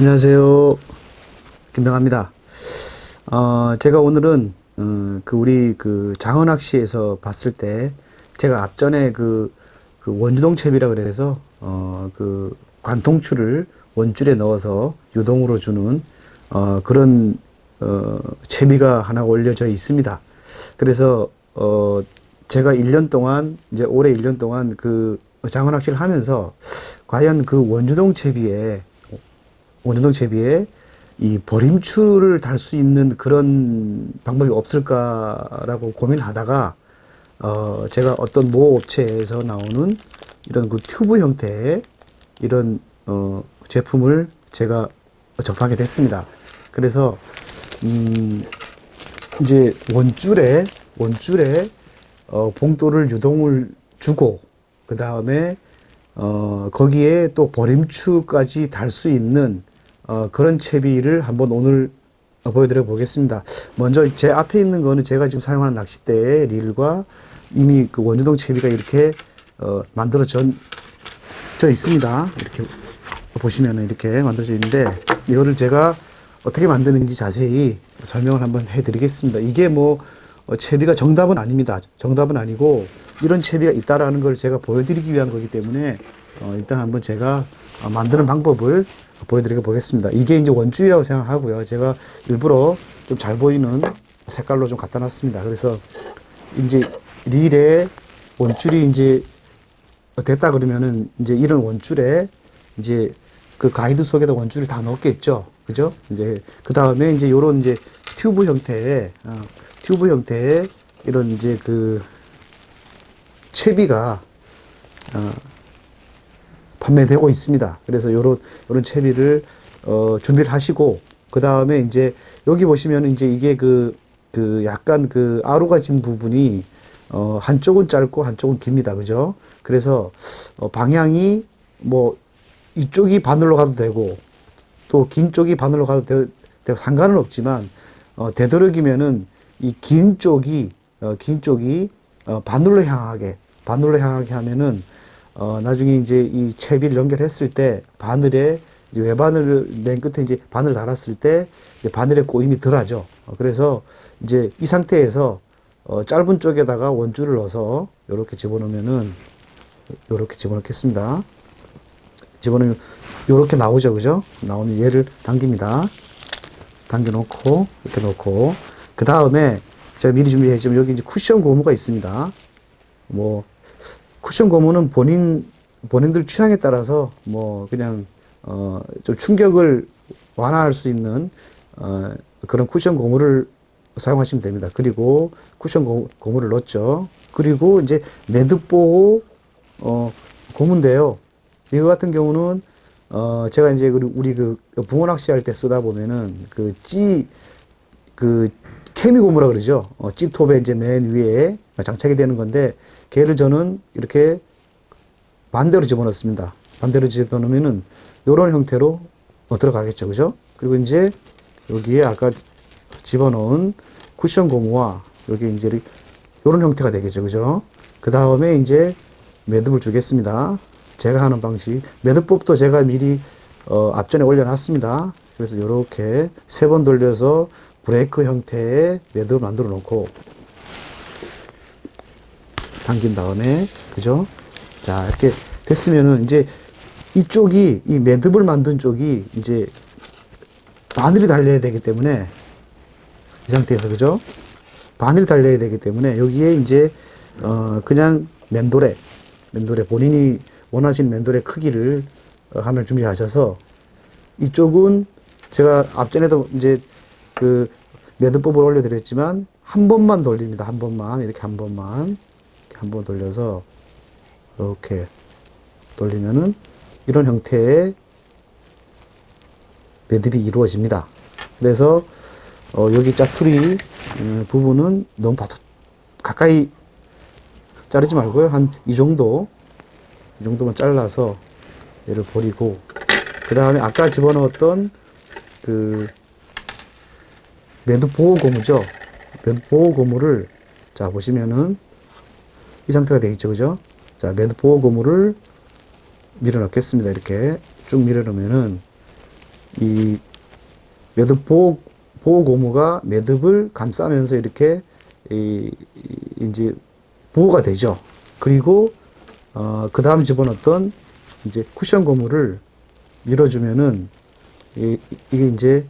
안녕하세요. 김병합니다. 어, 제가 오늘은, 어, 그, 우리 그 장어낚시에서 봤을 때, 제가 앞전에 그, 그 원주동 채비라 그래서, 어, 그 관통추를 원줄에 넣어서 유동으로 주는, 어, 그런, 어, 채비가 하나 올려져 있습니다. 그래서, 어, 제가 1년 동안, 이제 올해 1년 동안 그 장어낚시를 하면서, 과연 그 원주동 채비에 원주동 채비에 이 버림추를 달 수 있는 그런 방법이 없을까라고 고민을 하다가 어 제가 어떤 모 업체에서 나오는 이런 그 튜브 형태의 이런 어 제품을 제가 접하게 됐습니다. 그래서 음 이제 원줄에 원줄에 어 봉돌을 유동을 주고 그 다음에 어 거기에 또 버림추까지 달 수 있는 어, 그런 채비를 한번 오늘 보여드려 보겠습니다. 먼저 제 앞에 있는 거는 제가 지금 사용하는 낚싯대의 릴과 이미 그 원주동 채비가 이렇게 어, 만들어져 져 있습니다. 이렇게 보시면은 이렇게 만들어져 있는데 이거를 제가 어떻게 만드는지 자세히 설명을 한번 해드리겠습니다. 이게 뭐 어, 채비가 정답은 아닙니다. 정답은 아니고 이런 채비가 있다라는 걸 제가 보여드리기 위한 거기 때문에 어, 일단 한번 제가 어, 만드는 방법을 보여드리게 보겠습니다. 이게 이제 원줄이라고 생각하고요. 제가 일부러 좀 잘 보이는 색깔로 좀 갖다 놨습니다. 그래서 이제 릴에 원줄이 이제 됐다 그러면은 이제 이런 원줄에 이제 그 가이드 속에다 원줄을 다 넣겠죠. 그죠? 이제 그 다음에 이제 요런 이제 튜브 형태의 어, 튜브 형태의 이런 이제 그 채비가 어, 판매되고 있습니다. 그래서 요런 요런 채비를 어 준비를 하시고 그 다음에 이제 여기 보시면 이제 이게 그, 그 약간 그 아루가 진 부분이 어 한쪽은 짧고 한쪽은 깁니다. 그죠? 그래서 어 방향이 뭐 이쪽이 바늘로 가도 되고 또 긴 쪽이 바늘로 가도 되, 되고 상관은 없지만 어 되도록이면은 이 긴 쪽이 어 긴 쪽이 어 바늘로 향하게 바늘로 향하게 하면은 어, 나중에 이제 이 채비를 연결했을 때 바늘에 이제 외바늘을 맨 끝에 이제 바늘 달았을 때 바늘의 꼬임이 덜하죠. 어, 그래서 이제 이 상태에서 어, 짧은 쪽에다가 원줄을 넣어서 이렇게 집어넣으면은 이렇게 집어넣겠습니다. 집어넣으면 이렇게 나오죠, 그죠? 나오는 얘를 당깁니다. 당겨 놓고 이렇게 놓고 그 다음에 제가 미리 준비했지만 여기 이제 쿠션 고무가 있습니다. 뭐 쿠션 고무는 본인 본인들 취향에 따라서 뭐 그냥 어 좀 충격을 완화할 수 있는 어 그런 쿠션 고무를 사용하시면 됩니다. 그리고 쿠션 고, 고무를 넣었죠. 그리고 이제 매듭보호 어 고무인데요. 이거 같은 경우는 어 제가 이제 우리 그 붕어 낚시할 때 쓰다 보면은 그찌그 케미 고무라 그러죠. 어, 찌톱에 이제 맨 위에 장착이 되는 건데 걔를 저는 이렇게 반대로 집어넣습니다. 반대로 집어넣으면은 요런 형태로 어, 들어가겠죠. 그죠? 그리고 이제 여기에 아까 집어넣은 쿠션 고무와 여기 이제 요런 형태가 되겠죠. 그죠? 그 다음에 이제 매듭을 주겠습니다. 제가 하는 방식. 매듭법도 제가 미리 어, 앞전에 올려놨습니다. 그래서 이렇게 세 번 돌려서 브레이크 형태의 매듭을 만들어 놓고 당긴 다음에 그죠? 자 이렇게 됐으면은 이제 이쪽이 이 매듭을 만든 쪽이 이제 바늘이 달려야 되기 때문에 이 상태에서 그죠? 바늘이 달려야 되기 때문에 여기에 이제 어 그냥 맨돌에 맨돌에 본인이 원하시는 맨돌의 크기를 어, 하나 준비하셔서 이쪽은 제가 앞전에도 이제 그 매듭법을 올려드렸지만 한 번만 돌립니다. 한 번만 이렇게 한 번만 한번 돌려서 이렇게 돌리면은 이런 형태의 매듭이 이루어집니다. 그래서 어 여기 짜투리 음, 부분은 너무 바짝 가까이 자르지 말고요. 한 이 정도 이 정도만 잘라서 얘를 버리고 그 다음에 아까 집어넣었던 그 매듭 보호 고무죠. 매듭 보호 고무를 자 보시면은 이 상태가 되어 있죠. 그죠? 자, 매듭 보호 고무를 밀어 넣겠습니다. 이렇게 쭉 밀어 넣으면은 이 매듭 보호 보호 고무가 매듭을 감싸면서 이렇게 이, 이- 이제 보호가 되죠. 그리고 어, 그 다음 집어넣었던 이제 쿠션 고무를 밀어주면은 이, 이게 이제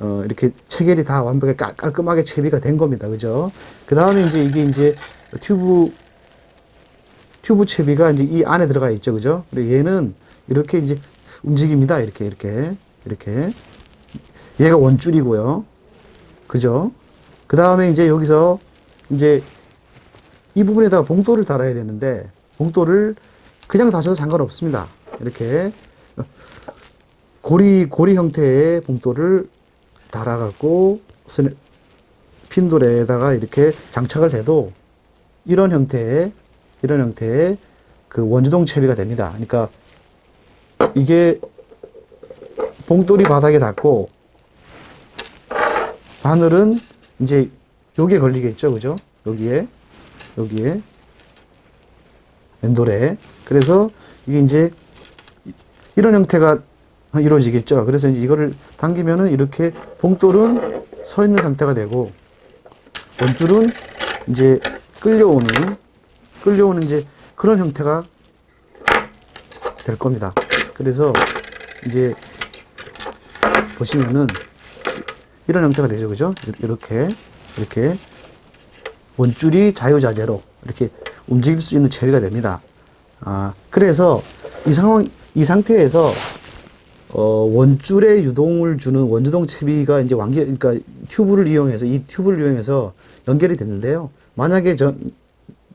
어, 이렇게 체결이 다 완벽하게 깔, 깔끔하게 채비가 된 겁니다. 그죠? 그 다음에 이제 이게 이제 튜브 튜브 채비가 이제 이 안에 들어가 있죠. 그죠? 그리고 얘는 이렇게 이제 움직입니다. 이렇게, 이렇게, 이렇게. 얘가 원줄이고요. 그죠? 그 다음에 이제 여기서 이제 이 부분에다가 봉돌을 달아야 되는데, 봉돌을 그냥 다셔도 상관없습니다. 이렇게 고리, 고리 형태의 봉돌을 달아갖고 핀돌에다가 이렇게 장착을 해도 이런 형태의 이런 형태의 그 원주동 채비가 됩니다. 그러니까 이게 봉돌이 바닥에 닿고 바늘은 이제 여기에 걸리겠죠, 그죠? 여기에 여기에 맨돌에 그래서 이게 이제 이런 형태가 이루어지겠죠. 그래서 이제 이거를 당기면은 이렇게 봉돌은 서 있는 상태가 되고 원줄은 이제 끌려오는 끌려오는 이제 그런 형태가 될 겁니다. 그래서 이제 보시면은 이런 형태가 되죠, 그죠? 이렇게 이렇게 원줄이 자유자재로 이렇게 움직일 수 있는 채비가 됩니다. 아 그래서 이 상황 이 상태에서 어, 원줄에 유동을 주는 원주동 채비가 이제 완결, 그러니까 튜브를 이용해서 이 튜브를 이용해서 연결이 됐는데요. 만약에 저,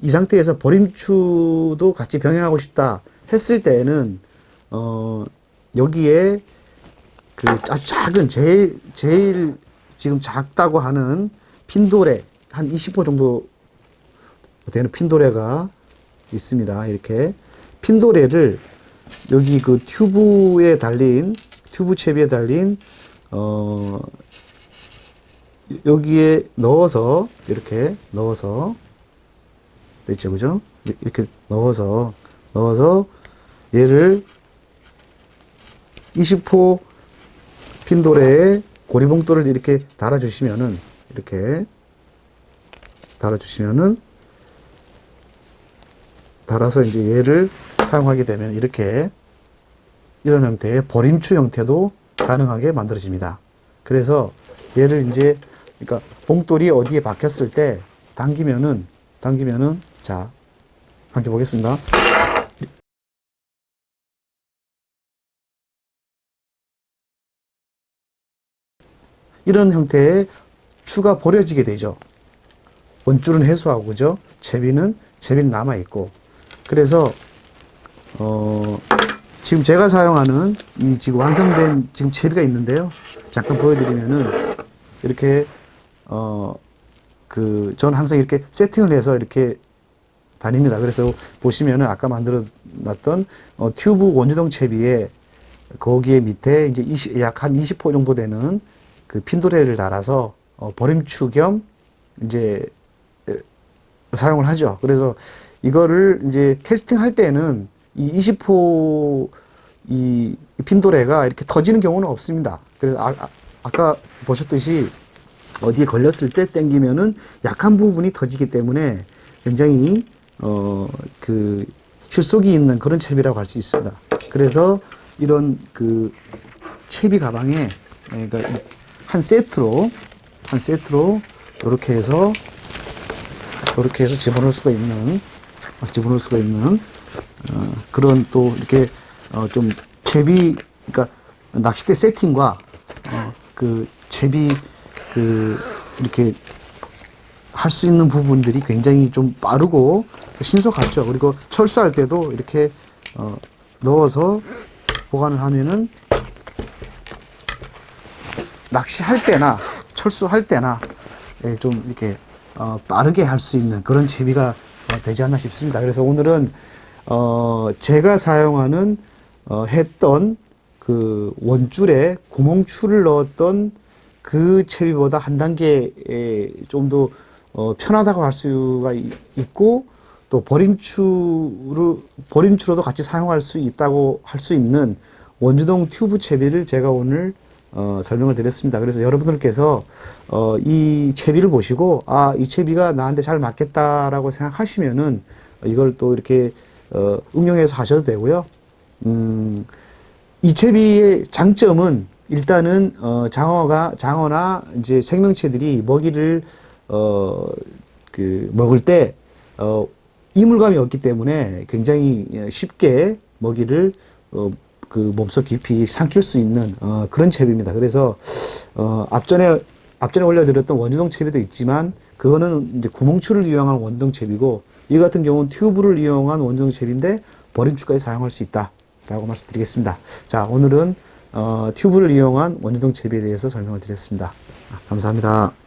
이 상태에서 버림추도 같이 병행하고 싶다 했을 때에는 어, 여기에 그 작은 제일 제일 지금 작다고 하는 핀도레 한 20호 정도 되는 핀도레가 있습니다. 이렇게 핀도레를 여기 그 튜브에 달린 튜브 채비에 달린 어 여기에 넣어서 이렇게 넣어서 됐죠 그죠 이렇게 넣어서 넣어서 얘를 20호 핀도레에 고리봉돌을 이렇게 달아 주시면은 이렇게 달아 주시면은 달아서 이제 얘를 사용하게 되면 이렇게 이런 형태의 버림추 형태도 가능하게 만들어집니다. 그래서 얘를 이제 그러니까 봉돌이 어디에 박혔을 때 당기면은 당기면은 자 당겨 보겠습니다. 이런 형태의 추가 버려지게 되죠. 원줄은 해소하고 그죠? 채비는 채비는 남아 있고 그래서 어 지금 제가 사용하는 이 지금 완성된 지금 채비가 있는데요. 잠깐 보여드리면은 이렇게 어그 저는 항상 이렇게 세팅을 해서 이렇게 다닙니다. 그래서 보시면은 아까 만들어 놨던 어, 튜브 원주동 채비에 거기에 밑에 이제 약한 20호 정도 되는 그 핀도레를 달아서 어, 버림추 겸 이제 에, 사용을 하죠. 그래서 이거를 이제 캐스팅 할 때는 이 20호 이 핀도레가 이렇게 터지는 경우는 없습니다. 그래서 아, 아, 까 보셨듯이 어디에 걸렸을 때 땡기면은 약한 부분이 터지기 때문에 굉장히 어 그 실속이 있는 그런 채비라고 할 수 있습니다. 그래서 이런 그 채비 가방에 그러니까 한 세트로 한 세트로 이렇게 해서 이렇게 해서 집어넣을 수가 있는 어, 집어넣을 수가 있는 어, 그런 또 이렇게 어, 좀 채비 그러니까 낚싯대 세팅과 어, 그 채비 그 이렇게 할 수 있는 부분들이 굉장히 좀 빠르고 신속하죠. 그리고 철수할 때도 이렇게 어, 넣어서 보관을 하면은 낚시할 때나 철수할 때나 예, 좀 이렇게 어, 빠르게 할 수 있는 그런 채비가 어, 되지 않나 싶습니다. 그래서 오늘은 어, 제가 사용하는 어, 했던 그 원줄에 구멍줄을 넣었던 그 채비보다 한 단계 좀더 어, 편하다고 할 수가 이- 있고 또 버림추로 버림추로도 같이 사용할 수 있다고 할 수 있는 원주동 튜브 채비를 제가 오늘 어, 설명을 드렸습니다. 그래서 여러분들께서 어, 이 채비를 보시고 아, 이 채비가 나한테 잘 맞겠다라고 생각하시면은 이걸 또 이렇게 어, 응용해서 하셔도 되고요. 음, 이 채비의 장점은 일단은 어, 장어가 장어나 이제 생명체들이 먹이를 어, 그 먹을 때 어, 이물감이 없기 때문에 굉장히 예, 쉽게 먹이를 어, 그 몸속 깊이 삼킬 수 있는 어, 그런 채비입니다. 그래서 어, 앞전에 앞전에 올려드렸던 원주동 채비도 있지만 그거는 이제 구멍추를 이용한 원동 채비고 이 같은 경우는 튜브를 이용한 원동 채비인데 버림추까지 사용할 수 있다라고 말씀드리겠습니다. 자 오늘은 어, 튜브를 이용한 원주동 채비에 대해서 설명을 드렸습니다. 아, 감사합니다.